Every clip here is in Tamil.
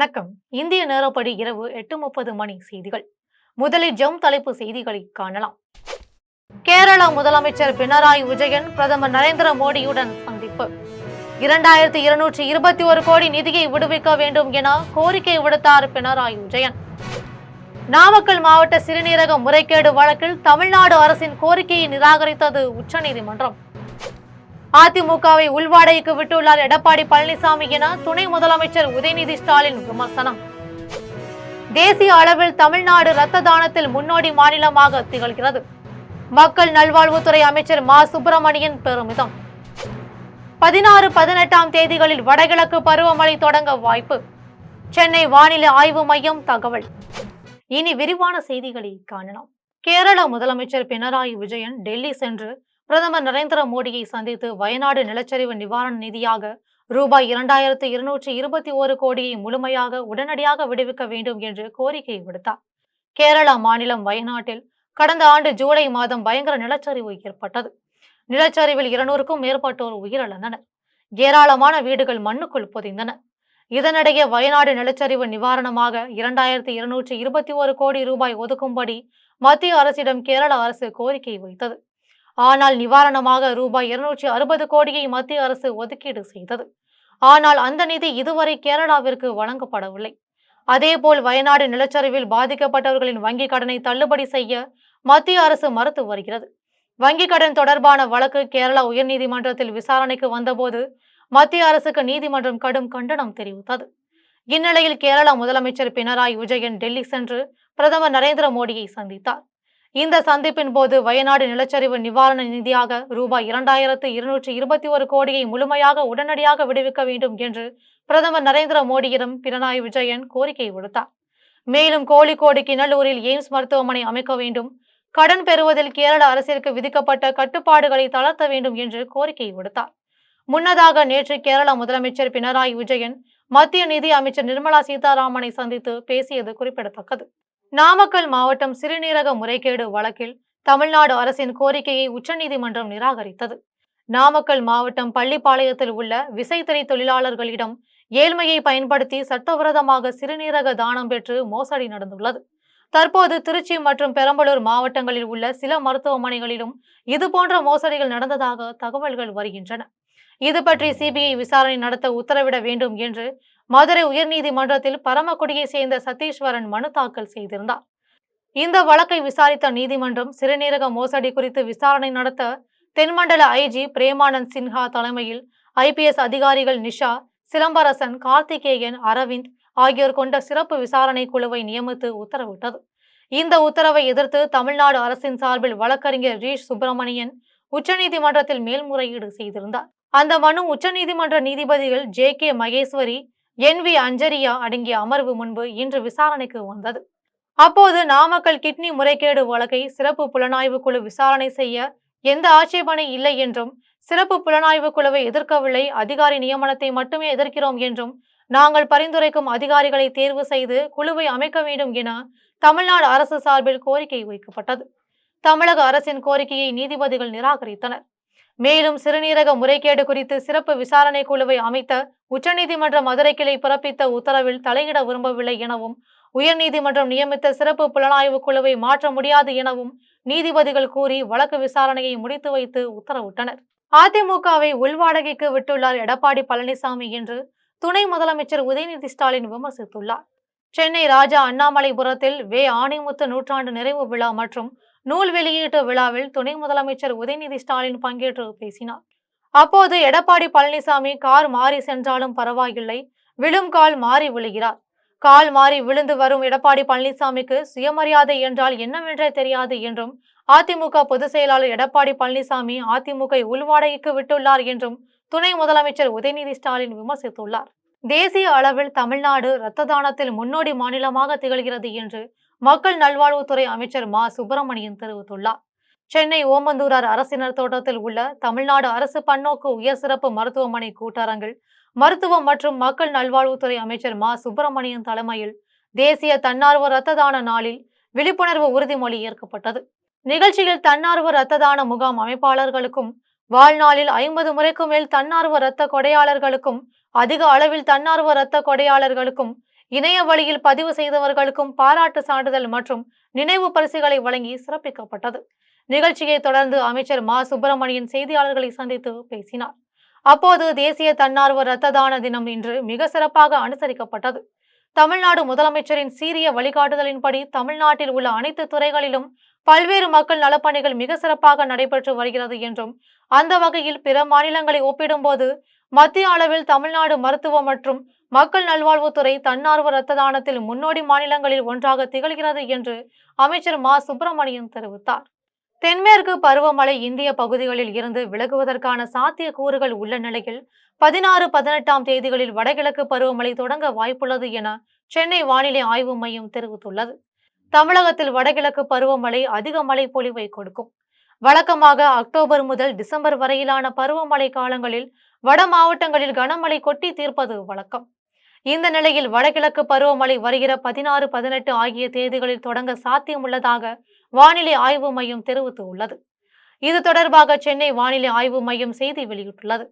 வணக்கம். இந்திய நேரப்படி இரவு எட்டு முப்பது மணி செய்திகள். முதலில் ஜம் தலைப்பு செய்திகளை காணலாம். கேரள முதலமைச்சர் பினராயி விஜயன் பிரதமர் நரேந்திர மோடியுடன் சந்திப்பு. இரண்டாயிரத்தி இருநூற்றி இருபத்தி ஒரு கோடி நிதியை விடுவிக்க வேண்டும் என கோரிக்கை விடுத்தார் பினராயி விஜயன். நாமக்கல் மாவட்ட சிறுநீரக முறைகேடு வழக்கில் தமிழ்நாடு அரசின் கோரிக்கையை நிராகரித்தது உச்சநீதிமன்றம். அதிமுகவை உள்வாடைக்கு விட்டுள்ளார் எடப்பாடி பழனிசாமி என துணை முதலமைச்சர் உதயநிதி ஸ்டாலின் விமர்சனம். தேசிய அளவில் தமிழ்நாடு இரத்த தானத்தில் முன்னோடி மாநிலமாக திகழ்கிறது. மக்கள் நல்வாழ்வுத்துறை அமைச்சர் மா. சுப்பிரமணியன் பெருமிதம். பதினாறு பதினெட்டாம் தேதிகளில் வடகிழக்கு பருவமழை தொடங்க வாய்ப்பு. சென்னை வானிலை ஆய்வு மையம் தகவல். இனி விரிவான செய்திகளை காணலாம். கேரள முதலமைச்சர் பினராயி விஜயன் டெல்லி சென்று பிரதமர் நரேந்திர மோடியை சந்தித்து வயநாடு நிலச்சரிவு நிவாரண நிதியாக ரூபாய் இரண்டாயிரத்து இருநூற்றி இருபத்தி ஓரு கோடியை முழுமையாக உடனடியாக விடுவிக்க வேண்டும் என்று கோரிக்கை விடுத்தார். கேரளா மாநிலம் வயநாட்டில் கடந்த ஆண்டு ஜூலை மாதம் பயங்கர நிலச்சரிவு ஏற்பட்டது. நிலச்சரிவில் இருநூறுக்கும் மேற்பட்டோர் உயிரிழந்தனர். ஏராளமான வீடுகள் மண்ணுக்குள் புதைந்தன. இதனிடையே வயநாடு நிலச்சரிவு நிவாரணமாக இரண்டாயிரத்தி இருநூற்றி இருபத்தி ஒரு கோடி ரூபாய் ஒதுக்கும்படி மத்திய அரசிடம் கேரள அரசு கோரிக்கை வைத்தது. ஆனால் நிவாரணமாக ரூபாய் இருநூற்றி அறுபது கோடியை மத்திய அரசு ஒதுக்கீடு செய்தது. ஆனால் அந்த நிதி இதுவரை கேரளாவிற்கு வழங்கப்படவில்லை. அதேபோல் வயநாடு நிலச்சரிவில் பாதிக்கப்பட்டவர்களின் வங்கிக் கடனை தள்ளுபடி செய்ய மத்திய அரசு மறுத்து வருகிறது. வங்கிக் கடன் தொடர்பான வழக்கு கேரளா உயர்நீதிமன்றத்தில் விசாரணைக்கு வந்தபோது மத்திய அரசுக்கு நீதிமன்றம் கடும் கண்டனம் தெரிவித்தது. இந்நிலையில் கேரளா முதலமைச்சர் பினராயி விஜயன் டெல்லி சென்று பிரதமர் நரேந்திர மோடியை சந்தித்தார். இந்த சந்திப்பின் போது வயநாடு நிலச்சரிவு நிவாரண நிதியாக ரூபாய் இரண்டாயிரத்து இருநூற்றி இருபத்தி ஒரு கோடியை முழுமையாக உடனடியாக விடுவிக்க வேண்டும் என்று பிரதமர் நரேந்திர மோடியிடம் பினராயி விஜயன் கோரிக்கை விடுத்தார். மேலும் கோழிக்கோடு கிணலூரில் எய்ம்ஸ் மருத்துவமனை அமைக்க வேண்டும். கடன் பெறுவதில் கேரள அரசிற்கு விதிக்கப்பட்ட கட்டுப்பாடுகளை தளர்த்த வேண்டும் என்று கோரிக்கை விடுத்தார். முன்னதாக நேற்று கேரள முதலமைச்சர் பினராயி விஜயன் மத்திய நிதி அமைச்சர் நிர்மலா சீதாராமனை சந்தித்து பேசியது குறிப்பிடத்தக்கது. நாமக்கல் மாவட்டம் சிறுநீரக முறைகேடு வழக்கில் தமிழ்நாடு அரசின் கோரிக்கையை உச்சநீதிமன்றம் நிராகரித்தது. நாமக்கல் மாவட்டம் பள்ளிப்பாளையத்தில் உள்ள விசைத்திரை தொழிலாளர்களிடம் ஏழ்மையை பயன்படுத்தி சட்டவிரோதமாக சிறுநீரக தானம் பெற்று மோசடி நடந்துள்ளது. தற்போது திருச்சி மற்றும் பெரம்பலூர் மாவட்டங்களில் உள்ள சில மருத்துவமனைகளிலும் இதுபோன்ற மோசடிகள் நடந்ததாக தகவல்கள் வருகின்றன. இது பற்றி சிபிஐ விசாரணை நடத்த உத்தரவிட வேண்டும் என்று மதுரை உயர்நீதிமன்றத்தில் பரமக்குடியை சேர்ந்த சதீஸ்வரன் மனு தாக்கல் செய்திருந்தார். இந்த வழக்கை விசாரித்த நீதிமன்றம் சிறுநீரக மோசடி குறித்து விசாரணை நடத்த தென்மண்டல ஐஜி பிரேமானந்த் சின்ஹா தலைமையில் ஐபிஎஸ் அதிகாரிகள் நிஷா சிலம்பரசன் கார்த்திகேயன் அரவிந்த் ஆகியோர் கொண்ட சிறப்பு விசாரணை குழுவை நியமித்து உத்தரவிட்டது. இந்த உத்தரவை எதிர்த்து தமிழ்நாடு அரசின் சார்பில் வழக்கறிஞர் ரீஷ் சுப்பிரமணியன் உச்சநீதிமன்றத்தில் மேல்முறையீடு செய்திருந்தார். அந்த மனு உச்சநீதிமன்ற நீதிபதிகள் J K Maheshwari N V Anjaria அடங்கிய அமர்வு முன்பு இன்று விசாரணைக்கு வந்தது. அப்போது நாமக்கல் கிட்னி முறைகேடு வழக்கை சிறப்பு புலனாய்வு குழு விசாரணை செய்ய எந்த ஆட்சேபனை இல்லை என்றும் சிறப்பு புலனாய்வு குழுவை எதிர்க்கவில்லை அதிகாரி நியமனத்தை மட்டுமே எதிர்க்கிறோம் என்றும் நாங்கள் பரிந்துரைக்கும் அதிகாரிகளை தேர்வு செய்து குழுவை அமைக்க வேண்டும் என தமிழ்நாடு அரசு சார்பில் கோரிக்கை வைக்கப்பட்டது. தமிழக அரசின் கோரிக்கையை நீதிபதிகள் நிராகரித்தனர். மேலும் சிறுநீரக முறைகேடு குறித்து சிறப்பு விசாரணை குழுவை அமைத்த உச்சநீதிமன்ற மதுரை கிளை பிறப்பித்த உத்தரவில் தலையிட விரும்பவில்லை எனவும் உயர்நீதிமன்றம் நியமித்த சிறப்பு புலனாய்வு குழுவை மாற்ற முடியாது எனவும் நீதிபதிகள் கூறி வழக்கு விசாரணையை முடித்து வைத்து உத்தரவிட்டனர். அதிமுகவை உள்வாடகைக்கு விட்டுள்ளார் எடப்பாடி பழனிசாமி என்று துணை முதலமைச்சர் உதயநிதி ஸ்டாலின் விமர்சித்துள்ளார். சென்னை ராஜா அண்ணாமலைபுரத்தில் வே ஆணைமுத்து நூற்றாண்டு நிறைவு விழா மற்றும் நூல் வெளியீட்டு விழாவில் துணை முதலமைச்சர் உதயநிதி ஸ்டாலின் பங்கேற்று பேசினார். அப்போது எடப்பாடி பழனிசாமி கார் மாறி சென்றாலும் பரவாயில்லை விழும் கால் மாறி விழுகிறார். கால் மாறி விழுந்து வரும் எடப்பாடி பழனிசாமிக்கு சுயமரியாதை என்றால் என்னவென்றே தெரியாது என்றும் அதிமுக பொதுச் செயலாளர் எடப்பாடி பழனிசாமி அதிமுக உள்வாடகைக்கு விட்டுள்ளார் என்றும் துணை முதலமைச்சர் உதயநிதி ஸ்டாலின் விமர்சித்துள்ளார். தேசிய அளவில் தமிழ்நாடு இரத்த தானத்தில் முன்னோடி மாநிலமாக திகழ்கிறது என்று மக்கள் நல்வாழ்வுத்துறை அமைச்சர் மா. சுப்பிரமணியன் தெரிவித்துள்ளார். சென்னை ஓமந்தூரார் அரசினர் தோட்டத்தில் உள்ள தமிழ்நாடு அரசு பன்னோக்கு உயர் சிறப்பு மருத்துவமனை கூட்டரங்கில் மருத்துவம் மற்றும் மக்கள் நல்வாழ்வுத்துறை அமைச்சர் மா. சுப்பிரமணியன் தலைமையில் தேசிய தன்னார்வ இரத்த தான நாளில் விழிப்புணர்வு உறுதிமொழி ஏற்கப்பட்டது. நிகழ்ச்சியில் தன்னார்வ இரத்த தான முகாம் அமைப்பாளர்களுக்கும் வாழ்நாளில் ஐம்பது முறைக்கு மேல் தன்னார்வ இரத்த கொடையாளர்களுக்கும் அதிக அளவில் தன்னார்வ இரத்த கொடையாளர்களுக்கும் இணைய வழியில் பதிவு செய்தவர்களுக்கும் பாராட்டு சான்றிதழ் மற்றும் நினைவு பரிசுகளை வழங்கி சிறப்பிக்கப்பட்டது. நிகழ்ச்சியை தொடர்ந்து அமைச்சர் மா. சுப்பிரமணியன் செய்தியாளர்களை சந்தித்து பேசினார். அப்போது தேசிய தன்னார்வ இரத்த தான தினம் இன்று மிக சிறப்பாக அனுசரிக்கப்பட்டது. தமிழ்நாடு முதலமைச்சரின் சீரிய வழிகாட்டுதலின்படி தமிழ்நாட்டில் உள்ள அனைத்து துறைகளிலும் பல்வேறு மக்கள் நலப்பணிகள் மிக சிறப்பாக நடைபெற்று வருகிறது என்றும் அந்த வகையில் பிற மாநிலங்களை ஒப்பிடும்போது மத்திய அளவில் தமிழ்நாடு மருத்துவ மற்றும் மக்கள் நல்வாழ்வுத்துறை தன்னார்வ இரத்த தானத்தில் முன்னோடி மாநிலங்களில் ஒன்றாக திகழ்கிறது என்று அமைச்சர் மா. சுப்பிரமணியன் தெரிவித்தார். தென்மேற்கு பருவமழை இந்திய பகுதிகளில் இருந்து விலகுவதற்கான சாத்தியக்கூறுகள் உள்ள நிலையில் பதினாறு பதினெட்டாம் தேதிகளில் வடகிழக்கு பருவமழை தொடங்க வாய்ப்புள்ளது என சென்னை வானிலை ஆய்வு மையம் தெரிவித்துள்ளது. தமிழகத்தில் வடகிழக்கு பருவமழை அதிக மழை பொழிவை கொடுக்கும். வழக்கமாக அக்டோபர் முதல் டிசம்பர் வரையிலான பருவமழை காலங்களில் வட மாவட்டங்களில் கனமழை கொட்டி தீர்ப்பது வழக்கம். இந்த நிலையில் வடகிழக்கு பருவமழை வருகிற பதினாறு பதினெட்டு ஆகிய தேதிகளில் தொடங்க சாத்தியமுள்ளதாக வானிலை ஆய்வு மையம் தெரிவித்துள்ளது. இது தொடர்பாக சென்னை வானிலை ஆய்வு மையம் செய்தி வெளியிட்டுள்ளது.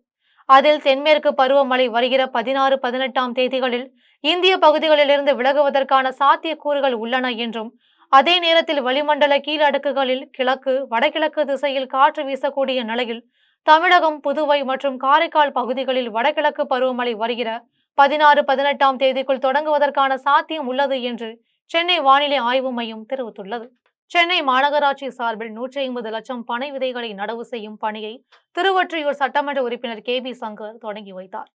அதில் தென்மேற்கு பருவமழை வருகிற பதினாறு பதினெட்டாம் தேதிகளில் இந்திய பகுதிகளிலிருந்து விலகுவதற்கான சாத்தியக்கூறுகள் உள்ளன என்றும் அதே நேரத்தில் வளிமண்டல கீழடுக்குகளில் கிழக்கு வடகிழக்கு திசையில் காற்று வீசக்கூடிய நிலையில் தமிழகம் புதுவை மற்றும் காரைக்கால் பகுதிகளில் வடகிழக்கு பருவமழை வருகிற பதினாறு பதினெட்டாம் தேதிக்குள் தொடங்குவதற்கான சாத்தியம் உள்ளது என்று சென்னை வானிலை ஆய்வு மையம் தெரிவித்துள்ளது. சென்னை மாநகராட்சி சார்பில் நூற்றி ஐம்பது லட்சம் பனை விதைகளை நடவு செய்யும் பணியை திருவொற்றியூர் சட்டமன்ற உறுப்பினர் கே. பி. சங்கர் தொடங்கி வைத்தார்.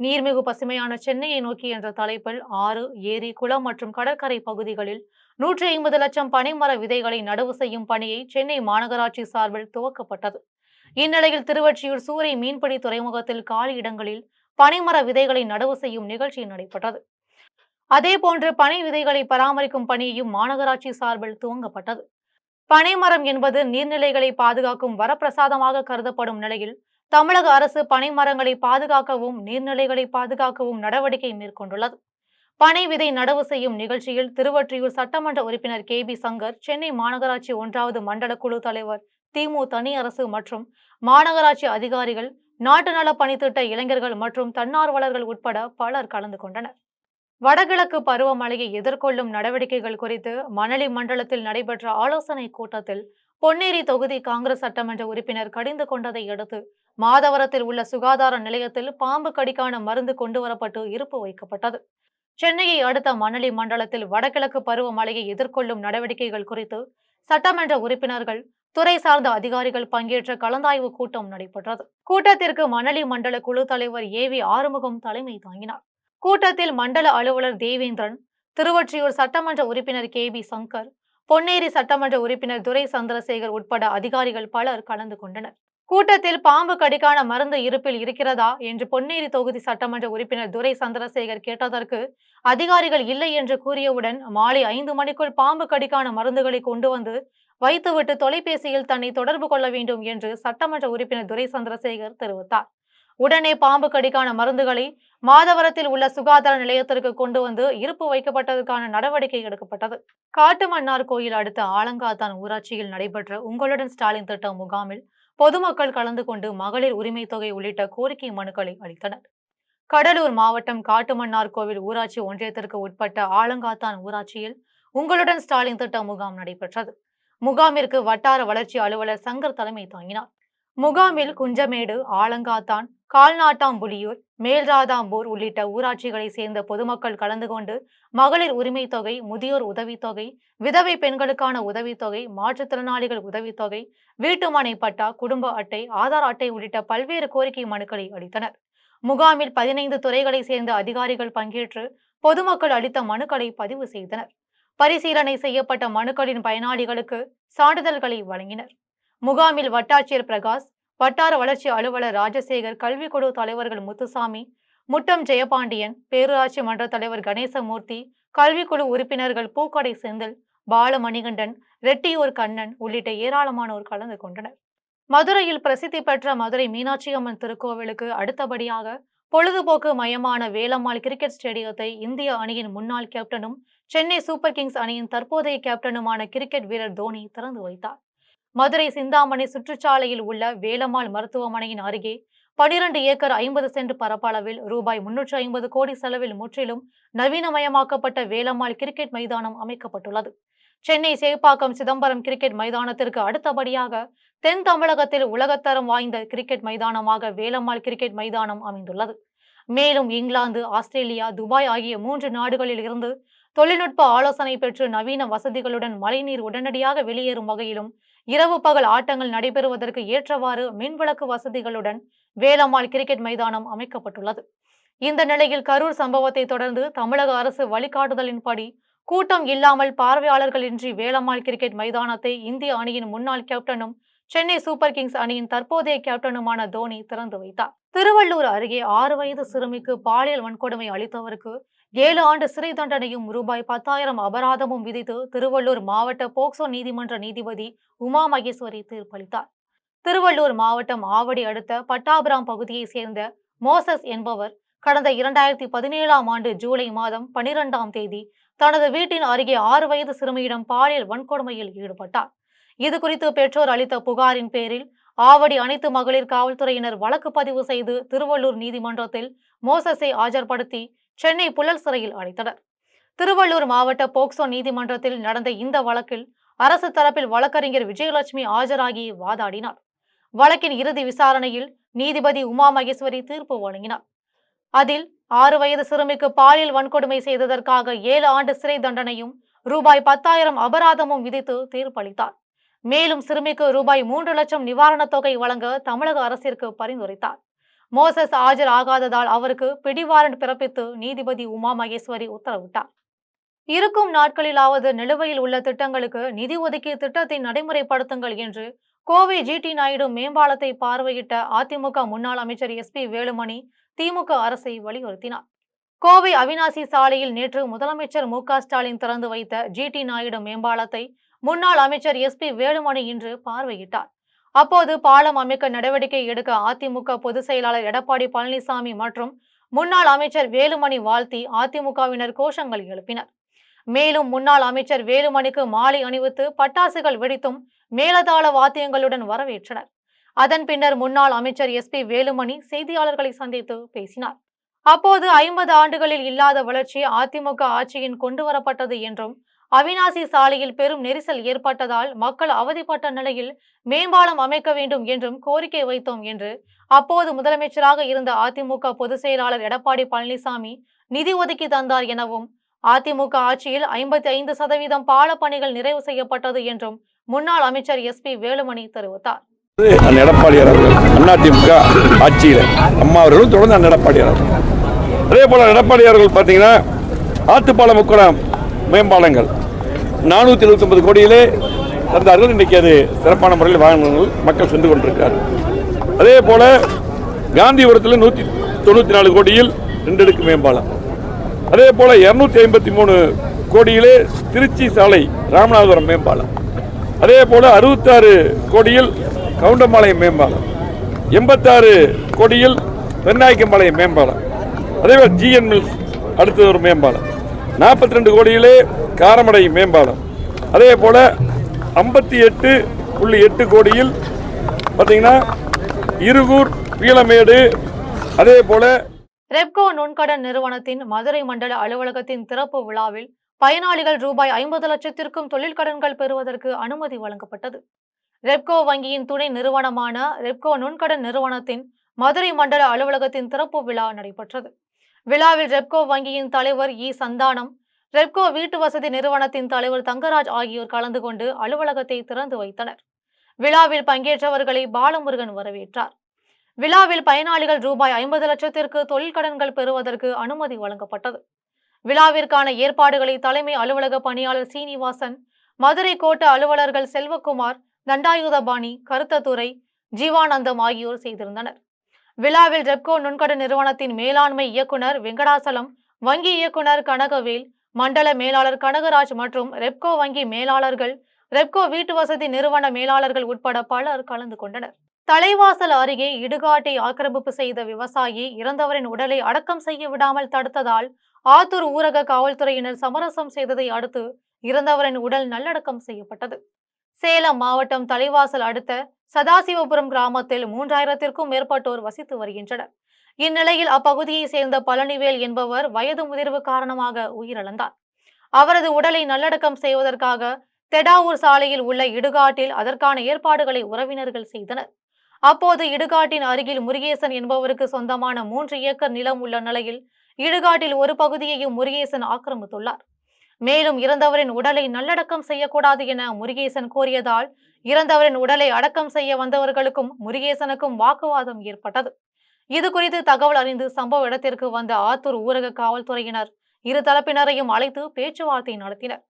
நீர்மிகு பசுமையான சென்னையை நோக்கி என்ற தலைப்பில் ஆறு ஏரி குளம் மற்றும் கடற்கரை பகுதிகளில் நூற்றி ஐம்பது லட்சம் பனைமர விதைகளை நடவு செய்யும் பணியை சென்னை மாநகராட்சி சார்பில் துவக்கப்பட்டது. இந்நிலையில் திருவொற்றியூர் சூறை மீன்பிடி துறைமுகத்தில் காலி இடங்களில் பனைமர விதைகளை நடவு செய்யும் நிகழ்ச்சி நடைபெற்றது. அதேபோன்று பனை விதைகளை பராமரிக்கும் பணியையும் மாநகராட்சி சார்பில் துவங்கப்பட்டது. பனைமரம் என்பது நீர்நிலைகளை பாதுகாக்கும் வரப்பிரசாதமாக கருதப்படும் நிலையில் தமிழக அரசு பனை மரங்களை பாதுகாக்கவும் நீர்நிலைகளை பாதுகாக்கவும் நடவடிக்கை மேற்கொண்டுள்ளது. பனை விதை நடவு செய்யும் நிகழ்ச்சியில் திருவொற்றியூர் சட்டமன்ற உறுப்பினர் கே பி சங்கர் சென்னை மாநகராட்சி ஒன்றாவது மண்டல குழு தலைவர் திமு தனி அரசு மற்றும் மாநகராட்சி அதிகாரிகள் நாட்டு நல பணித்திட்ட இளைஞர்கள் மற்றும் தன்னார்வலர்கள் உட்பட பலர் கலந்து கொண்டனர். வடகிழக்கு பருவமழையை எதிர்கொள்ளும் நடவடிக்கைகள் குறித்து மணலி மண்டலத்தில் நடைபெற்ற ஆலோசனை கூட்டத்தில் பொன்னேரி தொகுதி காங்கிரஸ் சட்டமன்ற உறுப்பினர் கடிந்து கொண்டதை அடுத்து மாதவரத்தில் உள்ள சுகாதார நிலையத்தில் பாம்பு கடிக்கான மருந்து கொண்டு வரப்பட்டு இருப்பு வைக்கப்பட்டது. சென்னையை அடுத்த மணலி மண்டலத்தில் வடகிழக்கு பருவமழையை எதிர்கொள்ளும் நடவடிக்கைகள் குறித்து சட்டமன்ற உறுப்பினர்கள் துறை சார்ந்த அதிகாரிகள் பங்கேற்ற கலந்தாய்வு கூட்டம் நடைபெற்றது. கூட்டத்திற்கு மணலி மண்டல குழு தலைவர் ஏ வி ஆறுமுகம் தலைமை தாங்கினார். கூட்டத்தில் மண்டல அலுவலர் தேவேந்திரன் திருவொற்றியூர் சட்டமன்ற உறுப்பினர் கே பி சங்கர் பொன்னேரி சட்டமன்ற உறுப்பினர் துரை சந்திரசேகர் உட்பட அதிகாரிகள் பலர் கலந்து கொண்டனர். கூட்டத்தில் பாம்பு கடிக்கான மருந்து இருப்பில் இருக்கிறதா என்று பொன்னேரி தொகுதி சட்டமன்ற உறுப்பினர் துரை சந்திரசேகர் கேட்டதற்கு அதிகாரிகள் இல்லை என்று கூறியவுடன் மாலை ஐந்து மணிக்குள் பாம்பு கடிக்கான மருந்துகளை கொண்டு வந்து வைத்துவிட்டு தொலைபேசியில் தன்னை தொடர்பு கொள்ள வேண்டும் என்று சட்டமன்ற உறுப்பினர் துரை சந்திரசேகர் தெரிவித்தார். உடனே பாம்பு கடிக்கான மருந்துகளை மாதவரத்தில் உள்ள சுகாதார நிலையத்திற்கு கொண்டு வந்து இருப்பு வைக்கப்பட்டதற்கான நடவடிக்கை எடுக்கப்பட்டது. காட்டுமன்னார் கோயில் அடுத்த ஆலங்காத்தான் ஊராட்சியில் நடைபெற்ற உங்களுடன் ஸ்டாலின் திட்ட முகாமில் பொதுமக்கள் கலந்து கொண்டு மகளிர் உரிமை தொகை உள்ளிட்ட கோரிக்கை மனுக்களை அளித்தனர். கடலூர் மாவட்டம் காட்டுமன்னார் கோவில் ஊராட்சி ஒன்றியத்திற்கு உட்பட்ட ஆலங்காத்தான் ஊராட்சியில் உங்களுடன் ஸ்டாலின் திட்ட முகாம் நடைபெற்றது. முகாமிற்கு வட்டார வளர்ச்சி அலுவலர் சங்கர் தலைமை தாங்கினார். முகாமில் குஞ்சமேடு ஆலங்காத்தான் கால்நாட்டாம்புலியூர் மேல்ராதாம்பூர் உள்ளிட்ட ஊராட்சிகளை சேர்ந்த பொதுமக்கள் கலந்து கொண்டு மகளிர் உரிமை தொகை முதியோர் உதவித்தொகை விதவை பெண்களுக்கான உதவித்தொகை மாற்றுத்திறனாளிகள் உதவித்தொகை வீட்டுமனை பட்டா குடும்ப அட்டை ஆதார் அட்டை உள்ளிட்ட பல்வேறு கோரிக்கை மனுக்களை அளித்தனர். முகாமில் பதினைந்து துறைகளை சேர்ந்த அதிகாரிகள் பங்கேற்று பொதுமக்கள் அளித்த மனுக்களை பதிவு செய்தனர். பரிசீலனை செய்யப்பட்ட மனுக்களின் பயனாளிகளுக்கு சான்றிதழ்களை வழங்கினர். முகாமில் வட்டாட்சியர் பிரகாஷ் வட்டார வளர்ச்சி அலுவலர் ராஜசேகர் கல்விக்குழு தலைவர்கள் முத்துசாமி முட்டம் ஜெயபாண்டியன் பேரூராட்சி மன்ற தலைவர் கணேசமூர்த்தி கல்விக்குழு உறுப்பினர்கள் பூக்கடை செந்தில் பாலமணிகண்டன் ரெட்டியூர் கண்ணன் உள்ளிட்ட ஏராளமானோர் கலந்து கொண்டனர். மதுரையில் பிரசித்தி பெற்ற மதுரை மீனாட்சி அம்மன் திருக்கோவிலுக்கு அடுத்தபடியாக பொழுதுபோக்கு மையமான வேலம்மாள் கிரிக்கெட் ஸ்டேடியத்தை இந்திய அணியின் முன்னாள் கேப்டனும் சென்னை சூப்பர் கிங்ஸ் அணியின் தற்போதைய கேப்டனுமான கிரிக்கெட் வீரர் தோனி திறந்து வைத்தார். மதுரை சிந்தாமணி சுற்றுச்சாலையில் உள்ள வேலம்மாள் மருத்துவமனையின் அருகே பனிரெண்டு ஏக்கர் ஐம்பது சென்ட் பரப்பளவில் ரூபாய் முன்னூற்று ஐம்பது கோடி செலவில் முற்றிலும் நவீனமயமாக்கப்பட்ட வேலம்மாள் கிரிக்கெட் மைதானம் அமைக்கப்பட்டுள்ளது. சென்னை சேப்பாக்கம் சிதம்பரம் கிரிக்கெட் மைதானத்திற்கு அடுத்தபடியாக தென் தமிழகத்தில் உலகத்தரம் வாய்ந்த கிரிக்கெட் மைதானமாக வேலம்மாள் கிரிக்கெட் மைதானம் அமைந்துள்ளது. மேலும் இங்கிலாந்து ஆஸ்திரேலியா துபாய் ஆகிய மூன்று நாடுகளில் இருந்து தொழில்நுட்ப ஆலோசனை பெற்று நவீன வசதிகளுடன் மழைநீர் உடனடியாக வெளியேறும் வகையிலும் இரவு பகல் ஆட்டங்கள் நடைபெறுவதற்கு ஏற்றவாறு மின்விளக்கு வசதிகளுடன் வேலம்மாள் கிரிக்கெட் மைதானம் அமைக்கப்பட்டுள்ளது. இந்த நிலையில் கரூர் சம்பவத்தை தொடர்ந்து தமிழக அரசு வழிகாட்டுதலின்படி கூட்டம் இல்லாமல் பார்வையாளர்களின்றி வேலம்மாள் கிரிக்கெட் மைதானத்தை இந்திய அணியின் முன்னாள் கேப்டனும் சென்னை சூப்பர் கிங்ஸ் அணியின் தற்போதைய கேப்டனுமான தோனி திறந்து வைத்தார். திருவள்ளூர் அருகே ஆறு வயது சிறுமிக்கு பாலியல் வன்கொடுமை அளித்தவருக்கு ஏழு ஆண்டு சிறை தண்டனையும் ரூபாய் பத்தாயிரம் அபராதமும் விதித்து திருவள்ளூர் மாவட்ட போக்சோ நீதிமன்ற நீதிபதி உமா மகேஸ்வரி தீர்ப்பளித்தார். திருவள்ளூர் மாவட்டம் ஆவடி அடுத்த பட்டாபுரம் பகுதியைச் சேர்ந்த மோசஸ் என்பவர் கடந்த இரண்டாயிரத்தி பதினேழாம் ஆண்டு ஜூலை மாதம் பனிரெண்டாம் தேதி தனது வீட்டின் அருகே ஆறு வயது சிறுமியிடம் பாலியல் வன்கொடுமையில் ஈடுபட்டார். இது குறித்து பெற்றோர் அளித்த புகாரின் பேரில் ஆவடி அனைத்து மகளிர் காவல்துறையினர் வழக்கு பதிவு செய்து திருவள்ளூர் நீதிமன்றத்தில் மோசஸை ஆஜர்படுத்தி சென்னை புழல் சிறையில் அடைத்தனர். திருவள்ளூர் மாவட்ட போக்சோ நீதிமன்றத்தில் நடந்த இந்த வழக்கில் அரசு தரப்பில் வழக்கறிஞர் விஜயலட்சுமி ஆஜராகி வாதாடினார். வழக்கின் இறுதி விசாரணையில் நீதிபதி உமா மகேஸ்வரி தீர்ப்பு வழங்கினார். அதில் ஆறு வயது சிறுமிக்கு பாலியல் வன்கொடுமை செய்ததற்காக ஏழு ஆண்டு சிறை தண்டனையும் ரூபாய் பத்தாயிரம் அபராதமும் விதித்து தீர்ப்பளித்தார். மேலும் சிறுமிக்கு ரூபாய் மூன்று லட்சம் நிவாரணத் தொகை வழங்க தமிழக அரசிற்கு பரிந்துரைத்தார். மோசஸ் ஆஜர் ஆகாததால் அவருக்கு பிடிவாரண்ட் பிறப்பித்து நீதிபதி உமா மகேஸ்வரி உத்தரவிட்டார். இருக்கும் நாட்களிலாவது நிலுவையில் உள்ள திட்டங்களுக்கு நிதி ஒதுக்கி திட்டத்தை நடைமுறைப்படுத்துங்கள் என்று கோவை ஜிடி நாயுடு மேம்பாலத்தை பார்வையிட்ட அதிமுக முன்னாள் அமைச்சர் எஸ். பி. வேலுமணி திமுக அரசை வலியுறுத்தினார். கோவை அவினாசி சாலையில் நேற்று முதலமைச்சர் மு. க. ஸ்டாலின் திறந்து வைத்த ஜிடி நாயுடு மேம்பாலத்தை முன்னாள் அமைச்சர் எஸ். பி. வேலுமணி இன்று பார்வையிட்டார். அப்போது பாலம் அமைக்க நடவடிக்கை எடுக்க அதிமுக பொதுச் செயலாளர் எடப்பாடி பழனிசாமி மற்றும் முன்னாள் அமைச்சர் வேலுமணி வாழ்த்தி அதிமுகவினர் கோஷங்கள் எழுப்பினர். மேலும் முன்னாள் அமைச்சர் வேலுமணிக்கு மாலை அணிவித்து பட்டாசுகள் வெடித்தும் மேலதாள வாத்தியங்களுடன் வரவேற்றனர். அதன் பின்னர் முன்னாள் அமைச்சர் எஸ் பி வேலுமணி செய்தியாளர்களை சந்தித்து பேசினார். அப்போது ஐம்பது ஆண்டுகளில் இல்லாத வளர்ச்சி அதிமுக ஆட்சியின் கொண்டு வரப்பட்டது என்றும் அவினாசி சாலையில் பெரும் நெரிசல் ஏற்பட்டதால் மக்கள் அவதிப்பட்ட நிலையில் மேம்பாலம் அமைக்க வேண்டும் என்றும் கோரிக்கை வைத்தோம் என்று அப்போது முதலமைச்சராக இருந்த அதிமுக பொதுச் செயலாளர் எடப்பாடி பழனிசாமி நிதி ஒதுக்கி தந்தார் எனவும் அதிமுக ஆட்சியில் ஐம்பத்தி ஐந்து சதவீதம் பால பணிகள் நிறைவு செய்யப்பட்டது என்றும் முன்னாள் அமைச்சர் எஸ் பி வேலுமணி தெரிவித்தார். எடப்பாடியார் அவர்கள் அதிமுக ஆட்சியில் அம்மா அவர்களும் தொடர்ந்து எடப்பாடியார் அவர்கள் அதே போல எடப்பாடியார் அவர்கள் பார்த்தீங்கன்னா ஆத்துப்பாலம் முக்குளம் மேம்பாலங்கள். நானூற்றி ஒன்பது கோடியிலே தந்தார்கள். இன்றைக்கி அது சிறப்பான முறையில் வாகனங்கள் மக்கள் சென்று கொண்டிருக்கார்கள் அதே போல் காந்திபுரத்தில் நூற்றி தொண்ணூற்றி நாலு கோடியில் ரெண்டு அடுக்கு மேம்பாலம். அதே போல் இரநூத்தி ஐம்பத்தி மூணு கோடியிலே திருச்சி சாலை ராமநாதபுரம் மேம்பாலம். அதே போல் அறுபத்தாறு கோடியில் கவுண்டம்பாளையம் மேம்பாலம். எண்பத்தாறு கோடியில் பெண்ணாய்க்கம்பாளையம் மேம்பாலம். அதே போல் ஜிஎன் மில்ஸ் அடுத்தது ஒரு மேம்பாலம். நாற்பத்தி ரெண்டு கோடியிலே காரமடை மேம்பாலம். அதே போல் ஐம்பத்தி எட்டு புள்ளி எட்டு கோடியில் பார்த்தீங்கன்னா இருகூர் பீளமேடு அதே போல் ரெப்கோ நுண்கடன் நிறுவனத்தின் மதுரை மண்டல அலுவலகத்தின் திறப்பு விழாவில் பயனாளிகள் ரூபாய் ஐம்பது லட்சத்திற்கும் தொழில் கடன்கள் பெறுவதற்கு அனுமதி வழங்கப்பட்டது. ரெப்கோ வங்கியின் துணை நிறுவனமான ரெப்கோ நுண்கடன் நிறுவனத்தின் மதுரை மண்டல அலுவலகத்தின் திறப்பு விழா நடைபெற்றது. விழாவில் ரெப்கோ வங்கியின் தலைவர் இ. சந்தானம் ரெப்கோ வீட்டு வசதி நிறுவனத்தின் தலைவர் தங்கராஜ் ஆகியோர் கலந்து கொண்டு அலுவலகத்தை திறந்து வைத்தனர். விழாவில் பங்கேற்றவர்களை பாலமுருகன் வரவேற்றார். விழாவில் பயனாளிகள் ரூபாய் ஐம்பது லட்சத்திற்கு தொழில் கடன்கள் பெறுவதற்கு அனுமதி வழங்கப்பட்டது. விழாவிற்கான ஏற்பாடுகளை தலைமை அலுவலக பணியாளர் சீனிவாசன் மதுரை கோட்ட அலுவலர்கள் செல்வகுமார் தண்டாயுதபாணி கருத்தத்துறை ஜீவானந்தம் ஆகியோர் செய்திருந்தனர். விழாவில் ரெப்கோ நுண்கடன் நிறுவனத்தின் மேலாண்மை இயக்குனர் வெங்கடாசலம் வங்கி இயக்குனர் கனகவேல் மண்டல மேலாளர் கனகராஜ் மற்றும் ரெப்கோ வங்கி மேலாளர்கள் ரெப்கோ வீட்டு வசதி நிறுவன மேலாளர்கள் உட்பட பலர் கலந்து கொண்டனர். தலைவாசல் அருகே இடுகாட்டை ஆக்கிரமிப்பு செய்த விவசாயி இறந்தவரின் உடலை அடக்கம் செய்ய விடாமல் தடுத்ததால் ஆத்தூர் ஊரக காவல்துறையினர் சமரசம் செய்ததை அடுத்து இறந்தவரின் உடல் நல்லடக்கம் செய்யப்பட்டது. சேலம் மாவட்டம் தலைவாசல் அடுத்த சதாசிவபுரம் கிராமத்தில் மூன்றாயிரத்திற்கும் மேற்பட்டோர் வசித்து வருகின்றனர். இந்நிலையில் அப்பகுதியை சேர்ந்த பழனிவேல் என்பவர் வயது முதிர்வு காரணமாக உயிரிழந்தார். அவரது உடலை நல்லடக்கம் செய்வதற்காக தெடாவூர் சாலையில் உள்ள இடுகாட்டில் அதற்கான ஏற்பாடுகளை உறவினர்கள் செய்தனர். அப்போது இடுகாட்டின் அருகில் முருகேசன் என்பவருக்கு சொந்தமான மூன்று ஏக்கர் நிலம் உள்ள நிலையில் இடுகாட்டில் ஒரு பகுதியையும் முருகேசன் ஆக்கிரமித்துள்ளார். மேலும் இறந்தவரின் உடலை நல்லடக்கம் செய்யக்கூடாது என முருகேசன் கோரியதால் இறந்தவரின் உடலை அடக்கம் செய்ய வந்தவர்களுக்கும் முருகேசனுக்கும் வாக்குவாதம் ஏற்பட்டது. இது குறித்து தகவல் அறிந்து சம்பவ இடத்திற்கு வந்த ஆத்தூர் ஊரக காவல்துறையினர் இரு தரப்பினரையும் அழைத்து பேச்சுவார்த்தை நடத்தினர்.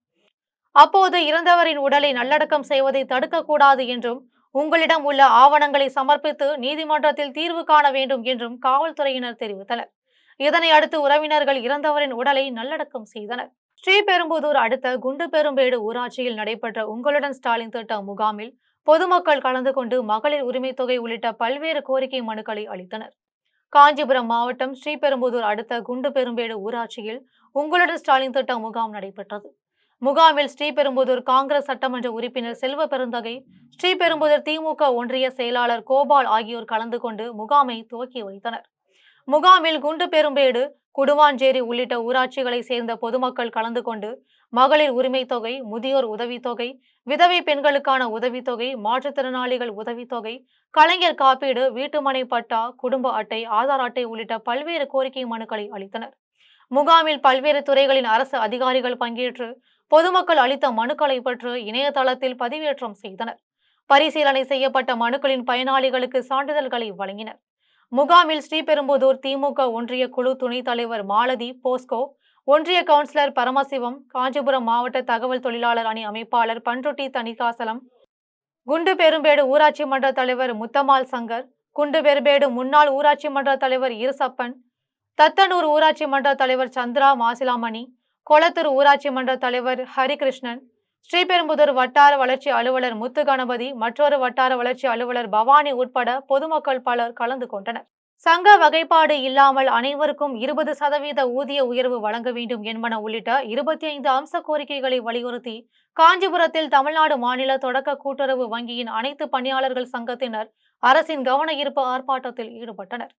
அப்போது இறந்தவரின் உடலை நல்லடக்கம் செய்வதை தடுக்கக்கூடாது என்றும் உங்களிடம் உள்ள ஆவணங்களை சமர்ப்பித்து நீதிமன்றத்தில் தீர்வு காண வேண்டும் என்றும் காவல்துறையினர் தெரிவித்தனர். இதனை அடுத்து உறவினர்கள் இறந்தவரின் உடலை நல்லடக்கம் செய்தனர். ஸ்ரீபெரும்புதூர் அடுத்த குண்டுபெரும்பேடு ஊராட்சியில் நடைபெற்ற உங்களுடன் ஸ்டாலின் திட்ட முகாமில் பொதுமக்கள் கலந்து கொண்டு மகளிர் உரிமை தொகை உள்ளிட்ட பல்வேறு கோரிக்கை மனுக்களை அளித்தனர். காஞ்சிபுரம் மாவட்டம் ஸ்ரீபெரும்புதூர் அடுத்த குண்டுபெரும்பேடு ஊராட்சியில் உங்களுடன் ஸ்டாலின் திட்ட முகாம் நடைபெற்றது. முகாமில் ஸ்ரீபெரும்புதூர் காங்கிரஸ் சட்டமன்ற உறுப்பினர் செல்வ பெருந்தகை ஸ்ரீபெரும்புதூர் திமுக ஒன்றிய செயலாளர் கோபால் ஆகியோர் கலந்து கொண்டு முகாமை துவக்கி வைத்தனர். முகாமில் குண்டு பெரும்பேடு குடுவாஞ்சேரி உள்ளிட்ட ஊராட்சிகளை சேர்ந்த பொதுமக்கள் கலந்து கொண்டு மகளிர் உரிமைத் தொகை முதியோர் உதவித்தொகை விதவை பெண்களுக்கான உதவித்தொகை மாற்றுத்திறனாளிகள் உதவித்தொகை கலைஞர் காப்பீடு வீட்டுமனை பட்டா குடும்ப அட்டை ஆதார் அட்டை உள்ளிட்ட பல்வேறு கோரிக்கை மனுக்களை அளித்தனர். முகாமில் பல்வேறு துறைகளின் அரசு அதிகாரிகள் பங்கேற்று பொதுமக்கள் அளித்த மனுக்களை பெற்று இணையதளத்தில் பதிவேற்றம் செய்தனர். பரிசீலனை செய்யப்பட்ட மனுக்களின் பயனாளிகளுக்கு சான்றிதழ்களை வழங்கினர். முகாமில் ஸ்ரீபெரும்புதூர் திமுக ஒன்றிய குழு துணைத் தலைவர் மாலதி போஸ்கோ ஒன்றிய கவுன்சிலர் பரமசிவம் காஞ்சிபுரம் மாவட்ட தகவல் தொழிலாளர் அணி அமைப்பாளர் பன்ருட்டி தணிகாசலம் குண்டு பெரும்பேடு ஊராட்சி மன்ற தலைவர் முத்தமால் சங்கர் குண்டு பெரும்பேடு முன்னாள் ஊராட்சி மன்ற தலைவர் இருசப்பன் தத்தனூர் ஊராட்சி மன்ற தலைவர் சந்திரா மாசிலாமணி கொளத்தூர் ஊராட்சி மன்ற தலைவர் ஹரிகிருஷ்ணன் ஸ்ரீபெரும்புதூர் வட்டார வளர்ச்சி அலுவலர் முத்து கணபதி மற்றொரு வட்டார வளர்ச்சி அலுவலர் பவானி உட்பட பொதுமக்கள் பலர் கலந்து கொண்டனர். சங்க வகைப்பாடு இல்லாமல் அனைவருக்கும் இருபது சதவீத ஊதிய உயர்வு வழங்க வேண்டும் என்பன உள்ளிட்ட இருபத்தி ஐந்து அம்ச கோரிக்கைகளை வலியுறுத்தி காஞ்சிபுரத்தில் தமிழ்நாடு மாநில தொடக்க கூட்டுறவு வங்கியின் அனைத்து பணியாளர்கள் சங்கத்தினர் அரசின் கவன ஈர்ப்பு ஆர்ப்பாட்டத்தில் ஈடுபட்டனர்.